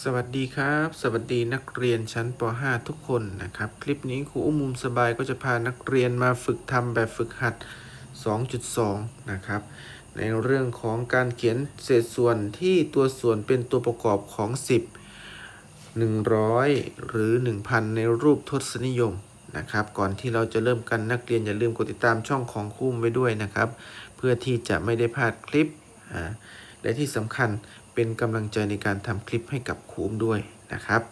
สวัสดีครับ สวัสดีนักเรียนชั้นป .5 ทุกคนนะครับ คลิปนี้ครูอุ้มมุมสบายก็จะพานักเรียนมาฝึกทำแบบฝึกหัด 2.2 นะครับ ในเรื่องของการเขียนเศษส่วนที่ตัวส่วนเป็นตัวประกอบของ 10 100 หรือ 1,000 ในรูปทศนิยมนะครับ ก่อนที่เราจะเริ่มกันนักเรียนอย่าลืมกดติดตามช่องของคุ้มไว้ด้วยนะครับ เพื่อที่จะไม่ได้พลาดคลิปอ่าและที่สำคัญ เป็นกำลังใจในการทำคลิปให้กับครูมด้วยนะครับ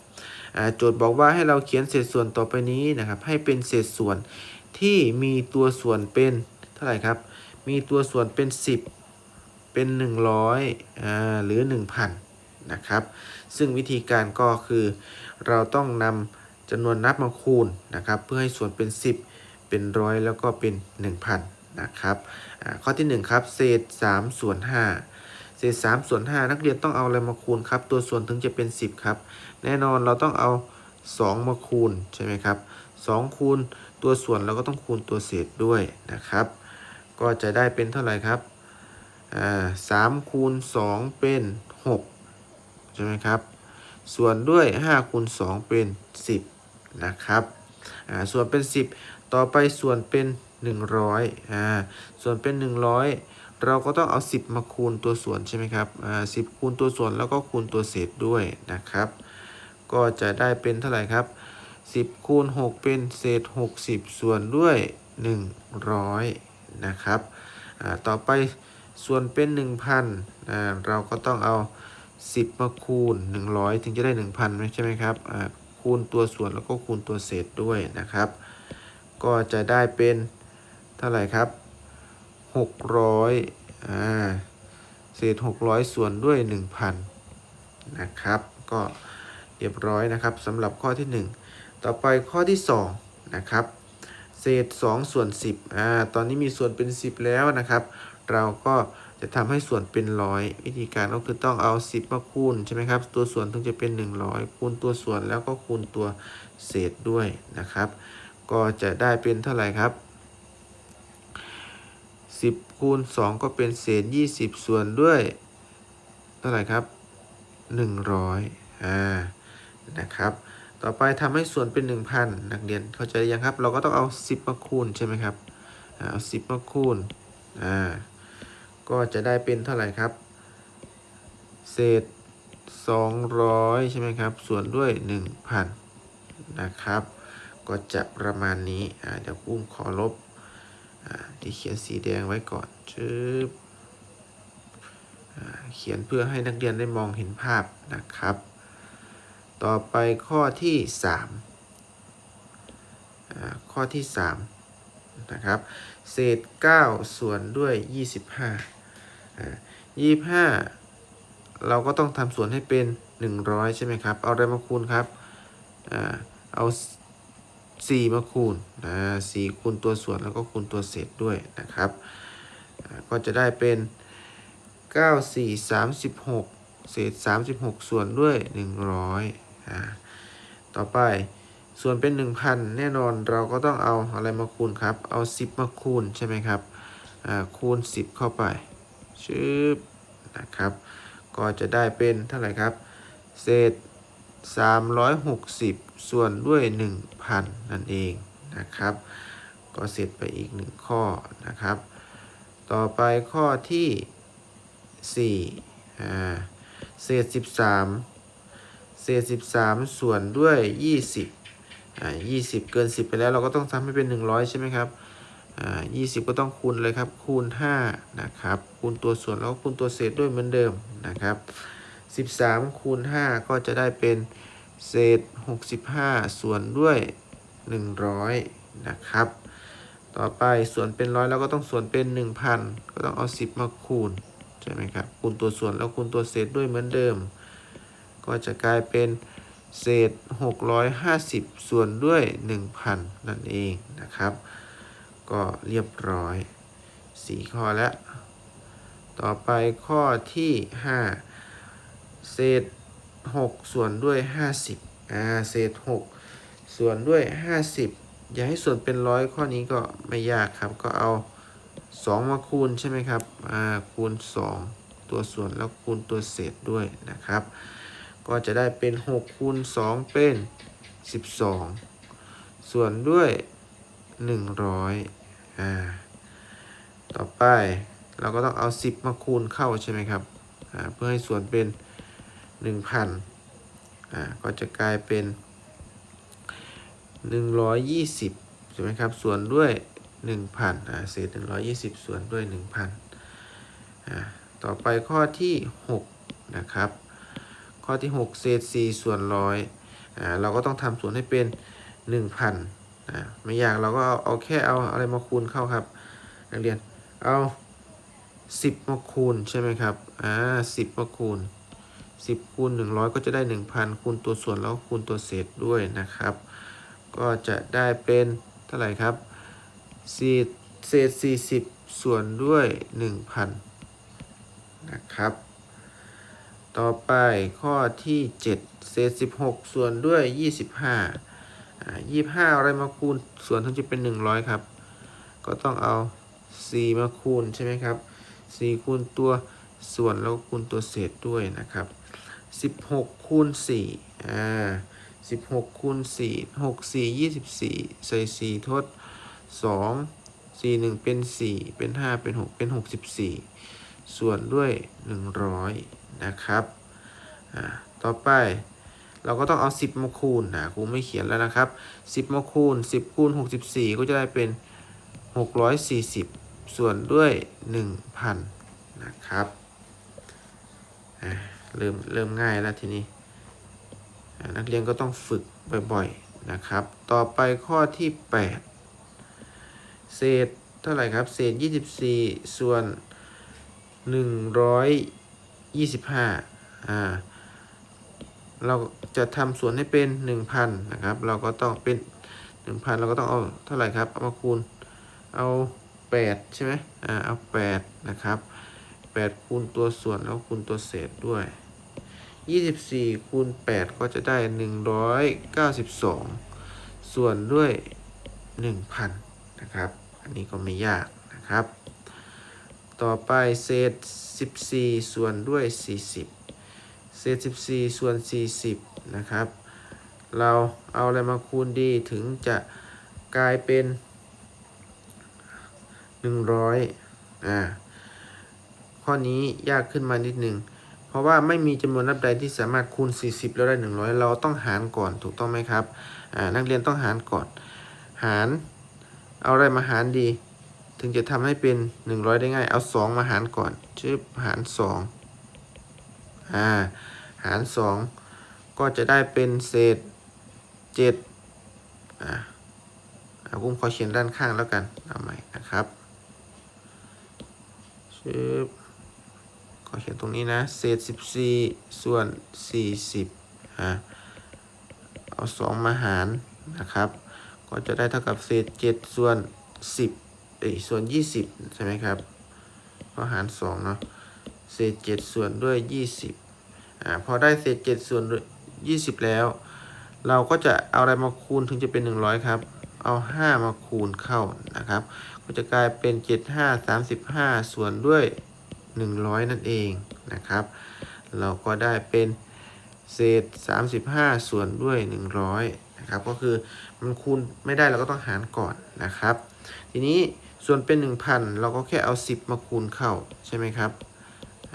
โจทย์บอกว่าให้เราเขียนเศษส่วนต่อไปนี้นะครับ ให้เป็นเศษส่วนที่มีตัวส่วนเป็นเท่าไหร่ครับ มีตัวส่วนเป็น 10 เป็น 100อ่าหรือ 1,000นะครับ ซึ่งวิธีการก็คือเราต้องนำจำนวนนับมาคูณนะครับ เพื่อให้ส่วนเป็น 10 เป็นร้อยแล้วก็เป็น 1,000นะครับข้อที่ 1 ครับ เศษ 3 ส่วน 5 เศษ3ส่วน5นักเรียนต้องเอาอะไรมาคูณครับ ตัวส่วนถึงจะเป็น10ครับ แน่นอนเราต้องเอา2มาคูณใช่ไหมครับ2คูณตัวส่วนเราก็ต้องคูณตัวเศษด้วยนะครับ ก็จะได้เป็นเท่าไหร่ครับสามคูณ2เป็น6ใช่ไหมครับ ส่วนด้วย5คูณ2เป็น10นะครับส่วนเป็น10ต่อไปส่วนเป็น100อ่าส่วนเป็น100 เราก็ต้องเอา 10 มาคูณตัวส่วนใช่ไหมครับอ่า10คูณตัวส่วนแล้วก็คูณตัวเศษด้วยนะครับ ก็จะได้เป็นเท่าไหร่ครับ 10คูณ6เป็นเศษ 60 ส่วนด้วย 100 นะครับอ่าต่อไปส่วนเป็น 1,000อ่าเราก็ต้องเอา 10 มาคูณ 100 ถึงจะได้ 1,000ใช่ไหมครับอ่าคูณตัวส่วนแล้วก็คูณตัวเศษด้วยนะครับ ก็จะได้เป็นเท่าไหร่ครับ 600อ่าเศษ600ส่วนด้วย1,000นะครับ ก็เรียบร้อยนะครับสำหรับข้อที่1ต่อไปข้อที่2นะครับ เศษ2ส่วน10อ่าตอนนี้มีส่วนเป็น10แล้วนะครับ เราก็จะทำให้ส่วนเป็นร้อยวิธีการก็คือต้องเอา 10 มาคูณใช่ไหมครับ ตัวส่วนถึงจะเป็น 100 คูณตัวส่วนแล้วก็คูณตัวเศษด้วยนะครับ ก็จะได้เป็นเท่าไหร่ครับ 10 คูณ 2 ก็เป็นเศษ 20 ส่วนด้วย เท่าไหร่ครับ 100อ่านะครับ ต่อไปทำให้ส่วนเป็น 1,000 นักเรียนเข้าใจยังครับ เราก็ต้องเอา 10 มาคูณใช่ไหมครับเอา 10 มาคูณอ่าก็จะได้เป็นเท่าไหร่ครับ เศษ 200 ใช่ไหมครับ ส่วนด้วย 1,000 นะครับ ก็จะประมาณนี้อ่าเดี๋ยวกุ้มขอลบ ที่เขียนสีแดงไว้ก่อนชึบอ่าเขียนเพื่อให้นักเรียนได้มองเห็นภาพนะครับ ต่อไปข้อที่3ข้อที่3นะครับ เศษ 9 ส่วนด้วย 25อ่า25 เราก็ต้องทำส่วนให้เป็น 100 ใช่ไหมครับ เอาอะไรมาคูณครับ เอา 4 มาคูณนะ4คูณตัวส่วนแล้วก็คูณตัวเศษด้วยนะครับก็จะได้เป็น 9 4 36 เศษ 36 ส่วนด้วย 100อ่าต่อไปส่วนเป็น 1,000 แน่นอนเราก็ต้องเอาอะไรมาคูณครับ เอา 10 มาคูณใช่ไหมครับคูณ 10 เข้าไปชึบนะครับ ก็จะได้เป็นเท่าไหร่ครับ เศษ 360 ส่วนด้วย 1,000 นั่นเองนะครับ ก็เสร็จไปอีกหนึ่งข้อนะครับ ต่อไปข้อที่ 4 อ่า เศษ 13 เศษ 13 ส่วนด้วย 20 อ่า 20 เกิน 10 ไปแล้วเราก็ต้องทำให้เป็น 100 ใช่ไหมครับอ่า20ก็ต้องคูณเลยครับ คูณ 5 นะครับ คูณตัวส่วนแล้วก็คูณตัวเศษด้วยเหมือนเดิมนะครับ 13 คูณ 5 ก็จะได้เป็นเศษ 65 ส่วนด้วย 100 นะครับ ต่อไปส่วนเป็นร้อยแล้วก็ต้องส่วนเป็น 1,000 ก็ต้องเอา 10 มาคูณ ใช่ไหมครับ คูณตัวส่วนแล้วคูณตัวเศษด้วยเหมือนเดิม ก็จะกลายเป็นเศษ 650 ส่วนด้วย 1,000 นั่นเองนะครับ ก็เรียบร้อย 4 ข้อแล้ว ต่อไปข้อที่ 5 เศษ6ส่วนด้วย50อ่าเศษ6ส่วนด้วย50อย่าให้ส่วนเป็นร้อยข้อนี้ก็ไม่ยากครับ ก็เอา2มาคูณใช่ไหมครับอ่าคูณ2ตัวส่วนแล้วคูณตัวเศษด้วยนะครับ ก็จะได้เป็น6คูณ2เป็น12ส่วนด้วย100อ่าต่อไปเราก็ต้องเอา10มาคูณเข้าใช่ไหมครับอ่าเพื่อให้ส่วนเป็น 1,000อ่าก็จะกลายเป็น 120ใช่ไหมครับส่วนด้วย 1,000อ่าเศษ120 ส่วนด้วย 1,000อ่าต่อไปข้อที่ 6 นะครับ ข้อที่ 6 เศษ 4 ส่วนร้อยอ่าเราก็ต้องทำส่วนให้เป็น 1,000อ่าไม่อยากเราก็เอาเอาแค่เอาอะไรมาคูณเข้าครับนักเรียนเอา10มาคูณใช่ไหมครับ อ่า10มาคูณ 10คูณ100 ก็จะได้ 1,000 คูณตัวส่วนแล้วคูณตัวเศษด้วยนะครับ ก็จะได้เป็นเท่าไหร่ครับสี่เศษ 40 ส่วนด้วย 1,000 นะครับ ต่อไปข้อที่ 7 เศษ 16 ส่วนด้วย 25อ่า25 อะไรมาคูณส่วนถึงจะเป็น 100 ครับ ก็ต้องเอา 4 มาคูณใช่ไหมครับ 4 คูณตัวส่วนแล้วคูณตัวเศษด้วยนะครับ 16คูณ4อ่า16คูณ4 6 4 24ใส่4ทด2 4 1เป็น4เป็น5เป็น6เป็น64ส่วนด้วย100นะครับอ่าต่อไปเราก็ต้องเอา 10 มาคูณนะครูไม่เขียนแล้วนะครับ 10 มาคูณ 10 คูณ 64 ก็จะได้เป็น 640 ส่วนด้วย 1,000 นะครับอ่า เริ่มเริ่มง่ายแล้วทีนี้ นักเรียนก็ต้องฝึกบ่อยๆนะครับ ต่อไปข้อที่ 8 เศษเท่าไหร่ครับ เศษ 24 ส่วน 125อ่าเราจะทำส่วนให้เป็น 1,000 นะครับ เราก็ต้องเป็น 1,000 เราก็ต้องเอาเท่าไหร่ครับ เอามาคูณ เอา 8 ใช่ไหมอ่า เอา 8 นะครับ 8 คูณตัวส่วนแล้วคูณตัวเศษด้วย 24 คูณ 8 ก็จะได้ 192 ส่วนด้วย 1,000 นะครับ อันนี้ก็ไม่ยากนะครับ ต่อไปเศษ 14 ส่วนด้วย 40 เศษ 14 ส่วน 40 นะครับ เราเอาอะไรมาคูณดีถึงจะกลายเป็น 100 อ่า ข้อนี้ยากขึ้นมานิดหนึ่งเพราะว่าไม่มีจำนวนนับใดที่สามารถคูณ 40 แล้วได้ 100 เราต้องหารก่อนถูกต้องไหมครับนักเรียนต้องหารก่อน หาร เอาอะไรมาหารดี ถึงจะทำให้เป็น 100 ได้ง่าย เอา 2 มาหารก่อนชื่อหาร2อ่าหาร 2 ก็จะได้เป็นเศษ7อ่าอ่าผมขอเขียนด้านข้างแล้วกัน เอาใหม่นะครับชื่อ ขอเขียนตรงนี้นะ เศษ 14 ส่วน 40อ่าเอา 2 มาหารนะครับ ก็จะได้เท่ากับเศษ 7 ส่วน 10เอ้ยส่วน 20 ใช่ไหมครับ ก็หาร 2 เนาะ เศษ 7 ส่วนด้วย 20อ่าพอได้เศษ 7 ส่วนด้วย20 แล้ว เราก็จะเอาอะไรมาคูณถึงจะเป็น 100 ครับ เอา 5 มาคูณเข้านะครับ ก็จะกลายเป็น 7 5 35 ส่วนด้วย 100 นั่นเองนะครับ เราก็ได้เป็นเศษ 35 ส่วนด้วย 100นะครับก็คือมันคูณไม่ได้เราก็ต้องหารก่อนนะครับ ทีนี้ส่วนเป็น 1,000 เราก็แค่เอา 10 มาคูณเข้าใช่ไหมครับ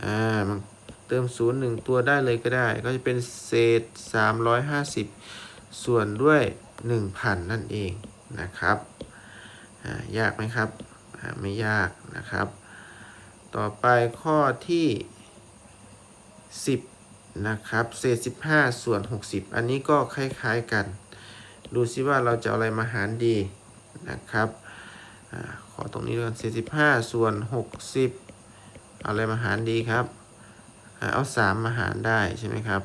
อ่ามันเติมศูนย์หนึ่งตัวได้เลยก็ได้ ก็จะเป็นเศษ 350 ส่วนด้วย 1,000 นั่นเองนะครับยากไหมครับ ไม่ยากนะครับ ต่อไปข้อที่ 10 นะครับเศษ15 ส่วน 60 อันนี้ก็คล้ายๆกัน ดูซิว่าเราจะเอาอะไรมาหารดีนะครับอขอตรงนี้ด้วยกันเศษ15 ส่วน 60 เอาอะไรมาหารดีครับอ่าเอา 3 มาหารได้ใช่ไหมครับ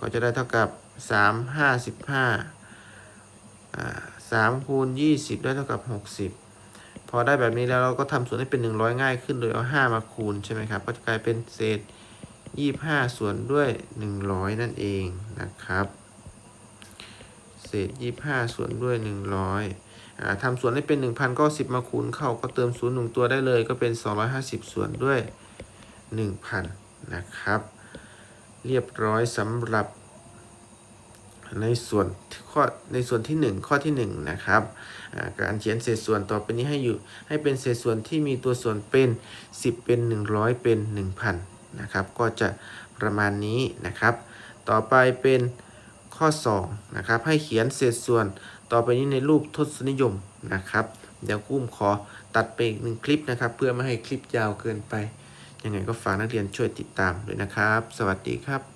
ก็จะได้เท่ากับ 3 55อ่า3คูณ20 ได้เท่ากับ 60 พอได้แบบนี้แล้วเราก็ทำส่วนให้เป็น 100 ง่ายขึ้นโดยเอา 5 มาคูณใช่ไหมครับก็จะกลายเป็นเศษ 25 ส่วนด้วย 100 นั่นเองนะครับ เศษ 25 ส่วนด้วย 100อ่าทำส่วนให้เป็น 1,000 ก็ 10 มาคูณเข้าก็เติม0 1ตัวได้เลยก็เป็น 250 ส่วนด้วย 1,000 นะครับ เรียบร้อยสำหรับ ในส่วนข้อในส่วนที่ 1 ข้อที่ 1 นะครับการเขียนเศษส่วนต่อไปนี้ให้อยู่ให้เป็นเศษส่วนที่มีตัวส่วนเป็น 10 เป็น 100 เป็น 1,000 นะครับ ก็จะประมาณนี้นะครับ ต่อไปเป็นข้อ2นะครับให้เขียนเศษส่วนต่อไปนี้ในรูปทศนิยมนะครับ เดี๋ยวกุ้มขอตัดไปอีกหนึ่งคลิปนะครับ เพื่อไม่ให้คลิปยาวเกินไป ยังไงก็ฝากนักเรียนช่วยติดตามด้วยนะครับ สวัสดีครับ